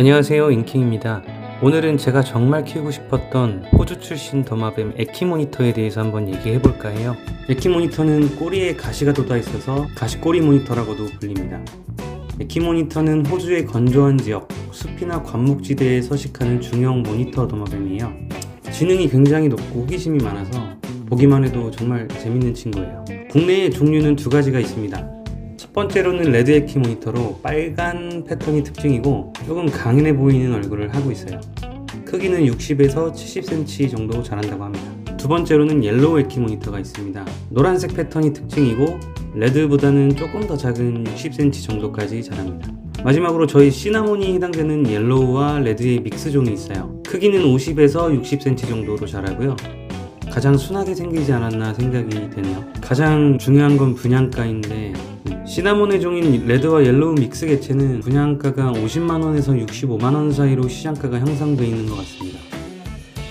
안녕하세요 인킹입니다. 오늘은 제가 정말 키우고 싶었던 호주 출신 더마뱀 에키모니터에 대해서 한번 얘기해 볼까 해요. 에키모니터는 꼬리에 가시가 돋아 있어서 가시꼬리 모니터라고도 불립니다. 에키모니터는 호주의 건조한 지역, 숲이나 관목지대에 서식하는 중형 모니터 더마뱀이에요. 지능이 굉장히 높고 호기심이 많아서 보기만 해도 정말 재밌는 친구예요. 국내에 종류는 두 가지가 있습니다 첫 번째로는 레드 에키 모니터로 빨간 패턴이 특징이고 조금 강인해 보이는 얼굴을 하고 있어요. 크기는 60에서 70cm 정도 자란다고 합니다. 두 번째로는 옐로우 에키 모니터가 있습니다. 노란색 패턴이 특징이고 레드보다는 조금 더 작은 60cm 정도까지 자랍니다. 마지막으로 저희 시나몬이 해당되는 옐로우와 레드의 믹스종이 있어요. 크기는 50에서 60cm 정도로 자라고요. 가장 순하게 생기지 않았나 생각이 되네요. 가장 중요한 건 분양가인데 시나몬의 종인 레드와 옐로우 믹스 개체는 분양가가 50만원에서 65만원 사이로 시장가가 형성되어 있는 것 같습니다.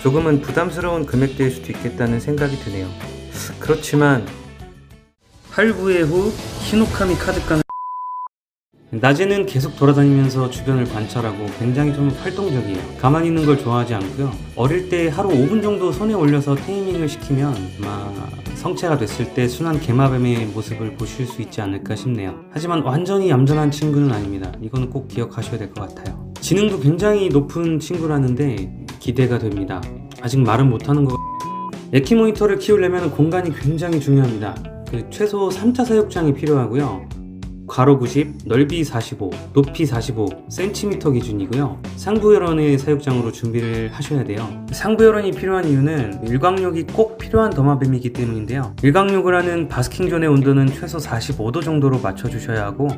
조금은 부담스러운 금액대일 수도 있겠다는 생각이 드네요. 그렇지만 할부의 후 히노카미 카드가는 낮에는 계속 돌아다니면서 주변을 관찰하고 굉장히 좀 활동적이에요. 가만히 있는 걸 좋아하지 않고요. 어릴 때 하루 5분 정도 손에 올려서 테이밍을 시키면 아마 성체가 됐을 때 순한 개마뱀의 모습을 보실 수 있지 않을까 싶네요. 하지만 완전히 얌전한 친구는 아닙니다. 이거는 꼭 기억하셔야 될 것 같아요. 지능도 굉장히 높은 친구라는데 기대가 됩니다. 아직 말은 못하는 거. 에키 모니터를 키우려면 공간이 굉장히 중요합니다. 그 최소 3차 사육장이 필요하고요. 괄호 90, 넓이 45, 높이 45cm 기준이고요. 상부열원의 사육장으로 준비를 하셔야 돼요. 상부열원이 필요한 이유는 일광욕이 꼭 필요한 더마뱀이기 때문인데요. 일광욕을 하는 바스킹존의 온도는 최소 45도 정도로 맞춰주셔야 하고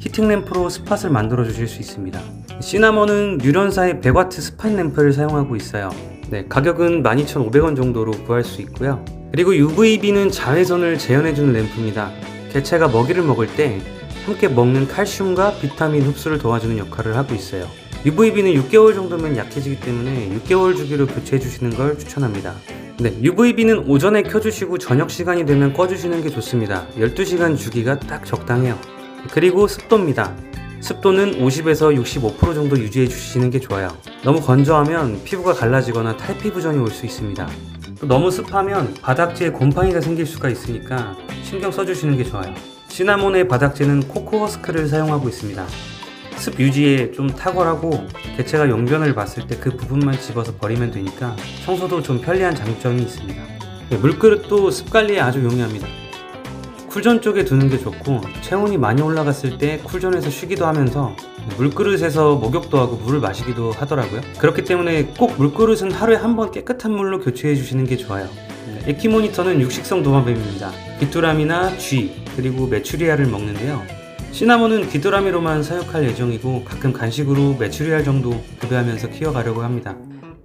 히팅 램프로 스팟을 만들어 주실 수 있습니다. 시나몬은 뉴런사의 100W 스팟 램프를 사용하고 있어요. 네, 가격은 12,500원 정도로 구할 수 있고요. 그리고 UVB는 자외선을 재현해주는 램프입니다. 개체가 먹이를 먹을 때 함께 먹는 칼슘과 비타민 흡수를 도와주는 역할을 하고 있어요. UVB는 6개월 정도면 약해지기 때문에 6개월 주기로 교체해 주시는 걸 추천합니다. 네, UVB는 오전에 켜주시고 저녁 시간이 되면 꺼주시는 게 좋습니다. 12시간 주기가 딱 적당해요. 그리고 습도입니다. 습도는 50에서 65% 정도 유지해 주시는 게 좋아요. 너무 건조하면 피부가 갈라지거나 탈피부전이 올 수 있습니다. 또 너무 습하면 바닥지에 곰팡이가 생길 수가 있으니까 신경 써주시는 게 좋아요. 시나몬의 바닥재는 코코허스크를 사용하고 있습니다. 습 유지에 좀 탁월하고 개체가 용변을 봤을 때 그 부분만 집어서 버리면 되니까 청소도 좀 편리한 장점이 있습니다. 네, 물그릇도 습 관리에 아주 용이합니다. 쿨존 쪽에 두는 게 좋고 체온이 많이 올라갔을 때 쿨존에서 쉬기도 하면서 물그릇에서 목욕도 하고 물을 마시기도 하더라고요. 그렇기 때문에 꼭 물그릇은 하루에 한 번 깨끗한 물로 교체해 주시는 게 좋아요. 에키 모니터는 육식성 도마뱀입니다. 귀뚜라미나 쥐 그리고 메추리알을 먹는데요. 시나몬은 귀뚜라미로만 사육할 예정이고 가끔 간식으로 메추리알 정도 급여하면서 키워가려고 합니다.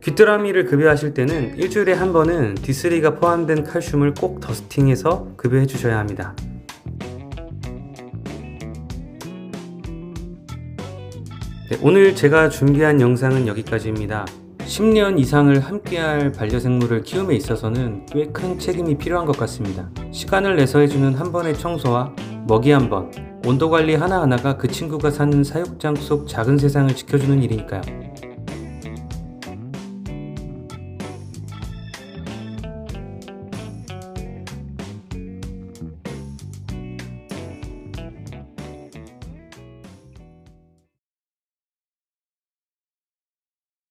귀뚜라미를 급여하실 때는 일주일에 한 번은 D3가 포함된 칼슘을 꼭 더스팅해서 급여해 주셔야 합니다. 네, 오늘 제가 준비한 영상은 여기까지입니다. 10년 이상을 함께할 반려생물을 키움에 있어서는 꽤 큰 책임이 필요한 것 같습니다. 시간을 내서 해주는 한 번의 청소와 먹이 한 번, 온도 관리 하나하나가 그 친구가 사는 사육장 속 작은 세상을 지켜주는 일이니까요.